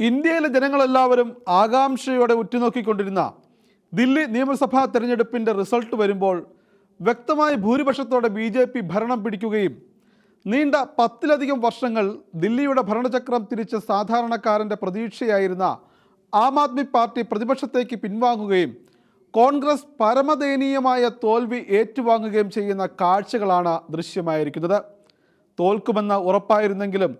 ഇന്ത്യയിലെ ജനങ്ങളെല്ലാവരും ആകാംക്ഷയോടെ ഉറ്റുനോക്കിക്കൊണ്ടിരുന്ന ദില്ലി നിയമസഭാ തെരഞ്ഞെടുപ്പിന്റെ റിസൾട്ട് വരുമ്പോൾ വ്യക്തമായ ഭൂരിപക്ഷത്തോടെ ബി ജെ പി ഭരണം പിടിക്കുകയും നീണ്ട പത്തിലധികം വർഷങ്ങൾ ദില്ലിയുടെ ഭരണചക്രം തിരിച്ച സാധാരണക്കാരന്റെ പ്രതീക്ഷയായിരുന്ന ആം ആദ്മി പാർട്ടി പ്രതിപക്ഷത്തേക്ക് പിൻവാങ്ങുകയും കോൺഗ്രസ് പരമദയനീയമായ തോൽവി ഏറ്റുവാങ്ങുകയും ചെയ്യുന്ന കാഴ്ചകളാണ് ദൃശ്യമായിരിക്കുന്നത്. തോൽക്കുമെന്ന് ഉറപ്പായിരുന്നെങ്കിലും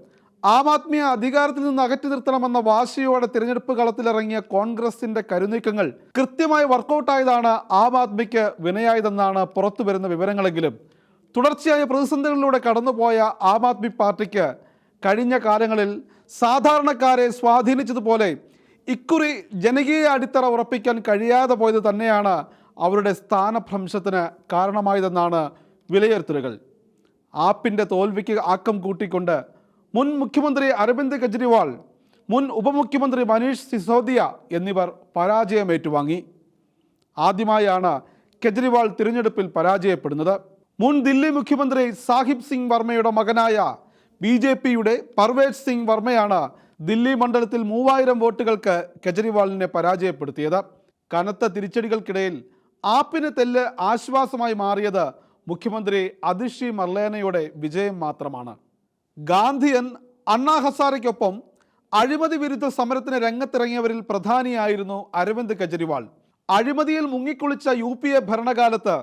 ആം ആദ്മിയെ അധികാരത്തിൽ നിന്ന് അകറ്റി നിർത്തണമെന്ന വാശിയോടെ തിരഞ്ഞെടുപ്പ് കളത്തിലിറങ്ങിയ കോൺഗ്രസിന്റെ കരുനീക്കങ്ങൾ കൃത്യമായി വർക്കൗട്ടായതാണ് ആം ആദ്മിക്ക് വിനയായതെന്നാണ് പുറത്തു വരുന്ന വിവരങ്ങളെങ്കിലും. തുടർച്ചയായ പ്രതിസന്ധികളിലൂടെ കടന്നുപോയ ആം ആദ്മി പാർട്ടിക്ക് കഴിഞ്ഞ കാലങ്ങളിൽ സാധാരണക്കാരെ സ്വാധീനിച്ചതുപോലെ ഇക്കുറി ജനകീയ അടിത്തറ ഉറപ്പിക്കാൻ കഴിയാതെ പോയത് തന്നെയാണ് അവരുടെ സ്ഥാനഭ്രംശത്തിന് കാരണമായതെന്നാണ് വിലയിരുത്തലുകൾ. ആപ്പിന്റെ തോൽവിക്ക് ആക്കം കൂട്ടിക്കൊണ്ട് മുൻ മുഖ്യമന്ത്രി അരവിന്ദ് കെജ്രിവാൾ മുൻ ഉപമുഖ്യമന്ത്രി മനീഷ് സിസോദിയ എന്നിവർ പരാജയം ഏറ്റുവാങ്ങി ആദ്യമായാണ് കെജ്രിവാൾ തിരഞ്ഞെടുപ്പിൽ പരാജയപ്പെടുന്നത്. മുൻ ദില്ലി മുഖ്യമന്ത്രി സാഹിബ് സിംഗ് വർമ്മയുടെ മകനായ ബി ജെ പിയുടെ പർവേജ് സിംഗ് വർമ്മയാണ് ദില്ലി മണ്ഡലത്തിൽ മൂവായിരം വോട്ടുകൾക്ക് കെജ്രിവാളിനെ പരാജയപ്പെടുത്തിയത്. കനത്ത തിരിച്ചടികൾക്കിടയിൽ ആപ്പിന് തെല്ല് ആശ്വാസമായി മാറിയത് മുഖ്യമന്ത്രി അതിഷി മർലേനയുടെ വിജയം മാത്രമാണ്. ഗാന്ധിയൻ അണ്ണാ ഹസാരയ്ക്കൊപ്പം അഴിമതി വിരുദ്ധ സമരത്തിന് രംഗത്തിറങ്ങിയവരിൽ പ്രധാനിയായിരുന്നു അരവിന്ദ് കെജ്രിവാൾ. അഴിമതിയിൽ മുങ്ങിക്കുളിച്ച യു പി എ ഭരണകാലത്ത്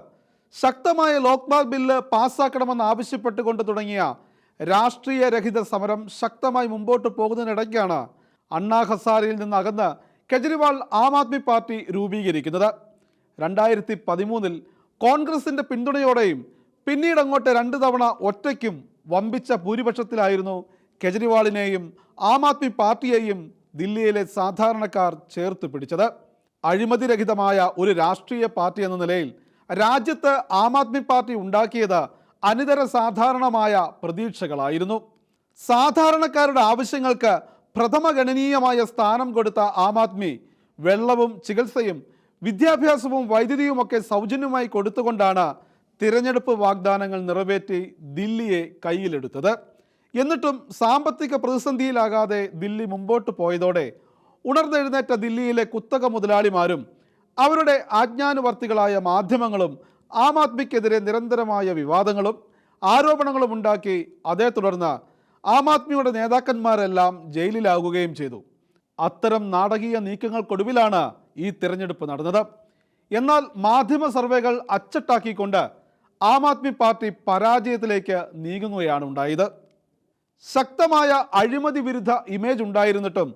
ശക്തമായ ലോക്പാൽ ബില്ല് പാസ്സാക്കണമെന്ന് ആവശ്യപ്പെട്ടുകൊണ്ട് തുടങ്ങിയ രാഷ്ട്രീയ രഹിത സമരം ശക്തമായി മുമ്പോട്ട് പോകുന്നതിനിടയ്ക്കാണ് അണ്ണാ ഹസാരയിൽ നിന്ന് അകന്ന് കെജ്രിവാൾ ആം ആദ്മി പാർട്ടി രൂപീകരിക്കുന്നത്. രണ്ടായിരത്തി പതിമൂന്നിൽ കോൺഗ്രസിന്റെ പിന്തുണയോടെയും പിന്നീട് അങ്ങോട്ട് രണ്ട് തവണ ഒറ്റയ്ക്കും വമ്പിച്ച ഭൂരിപക്ഷത്തിലായിരുന്നു കെജ്രിവാളിനെയും ആം ആദ്മി പാർട്ടിയെയും ദില്ലിയിലെ സാധാരണക്കാർ ചേർത്ത് പിടിച്ചത്. അഴിമതിരഹിതമായ ഒരു രാഷ്ട്രീയ പാർട്ടി എന്ന നിലയിൽ രാജ്യത്ത് ആം ആദ്മി പാർട്ടി ഉണ്ടാക്കിയത് അനിതര സാധാരണമായ പ്രതീക്ഷകളായിരുന്നു. സാധാരണക്കാരുടെ ആവശ്യങ്ങൾക്ക് പ്രഥമഗണനീയമായ സ്ഥാനം കൊടുത്ത ആം ആദ്മി വെള്ളവും ചികിത്സയും വിദ്യാഭ്യാസവും വൈദ്യുതിയുമൊക്കെ സൗജന്യമായി കൊടുത്തുകൊണ്ടാണ് തിരഞ്ഞെടുപ്പ് വാഗ്ദാനങ്ങൾ നിറവേറ്റി ദില്ലിയെ കയ്യിലെടുത്തത്. എന്നിട്ടും സാമ്പത്തിക പ്രതിസന്ധിയിലാകാതെ ദില്ലി മുമ്പോട്ട് പോയതോടെ ഉണർന്നെഴുന്നേറ്റ ദില്ലിയിലെ കുത്തക മുതലാളിമാരും അവരുടെ ആജ്ഞാനുവർത്തികളായ മാധ്യമങ്ങളും ആം ആദ്മിക്കെതിരെ നിരന്തരമായ വിവാദങ്ങളും ആരോപണങ്ങളും ഉണ്ടാക്കി അതേ തുടർന്ന് ആം ആദ്മിയുടെ നേതാക്കന്മാരെല്ലാം ജയിലിലാകുകയും ചെയ്തു. അത്തരം നാടകീയ നീക്കങ്ങൾക്കൊടുവിലാണ് ഈ തിരഞ്ഞെടുപ്പ് നടന്നത്. എന്നാൽ മാധ്യമ സർവേകൾ അച്ചട്ടാക്കിക്കൊണ്ട് ആം ആദ്മി പാർട്ടി പരാജയത്തിലേക്ക് നീങ്ങുകയാണ് ഉണ്ടായത്. ശക്തമായ അഴിമതി വിരുദ്ധ ഇമേജ് ഉണ്ടായിരുന്നിട്ടും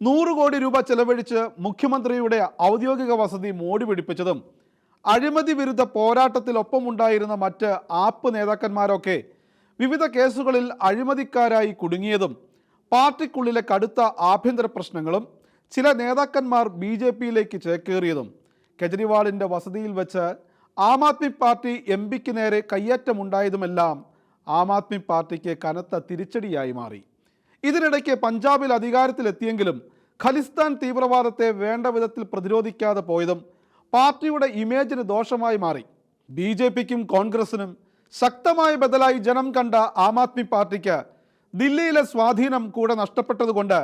നൂറ് കോടി രൂപ ചെലവഴിച്ച് മുഖ്യമന്ത്രിയുടെ ഔദ്യോഗിക വസതി മോടി പിടിപ്പിച്ചതും അഴിമതി വിരുദ്ധ പോരാട്ടത്തിലൊപ്പമുണ്ടായിരുന്ന മറ്റ് ആപ്പ് നേതാക്കന്മാരൊക്കെ വിവിധ കേസുകളിൽ അഴിമതിക്കാരായി കുടുങ്ങിയതും പാർട്ടിക്കുള്ളിലെ കടുത്ത ആഭ്യന്തര പ്രശ്നങ്ങളും ചില നേതാക്കന്മാർ ബി ജെ പിയിലേക്ക് ചേക്കേറിയതും കെജ്രിവാളിന്റെ വസതിയിൽ വെച്ച് ആം ആദ്മി പാർട്ടി എം പിക്ക് നേരെ കയ്യേറ്റമുണ്ടായതുമെല്ലാം ആം ആദ്മി പാർട്ടിക്ക് കനത്ത തിരിച്ചടിയായി മാറി. ഇതിനിടയ്ക്ക് പഞ്ചാബിൽ അധികാരത്തിലെത്തിയെങ്കിലും ഖലിസ്ഥാൻ തീവ്രവാദത്തെ വേണ്ട വിധത്തിൽ പ്രതിരോധിക്കാതെ പോയതും പാർട്ടിയുടെ ഇമേജിന് ദോഷമായി മാറി. ബി ജെ പിക്കും കോൺഗ്രസിനും ശക്തമായ ബദലായി ജനം കണ്ട ആം ആദ്മി പാർട്ടിക്ക് ദില്ലിയിലെ സ്വാധീനം കൂടെ നഷ്ടപ്പെട്ടതുകൊണ്ട്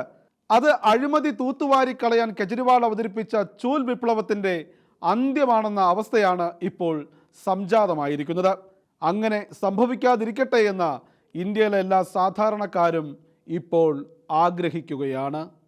അത് അഴിമതി തൂത്തുവാരിക്കളയാൻ കെജ്രിവാൾ അവതരിപ്പിച്ച ചൂൽ വിപ്ലവത്തിന്റെ അന്ത്യമാണെന്ന അവസ്ഥയാണ് ഇപ്പോൾ സംജാതമായിരിക്കുന്നത്. അങ്ങനെ സംഭവിക്കാതിരിക്കട്ടെ എന്ന് ഇന്ത്യയിലെ എല്ലാ സാധാരണക്കാരും ഇപ്പോൾ ആഗ്രഹിക്കുകയാണ്.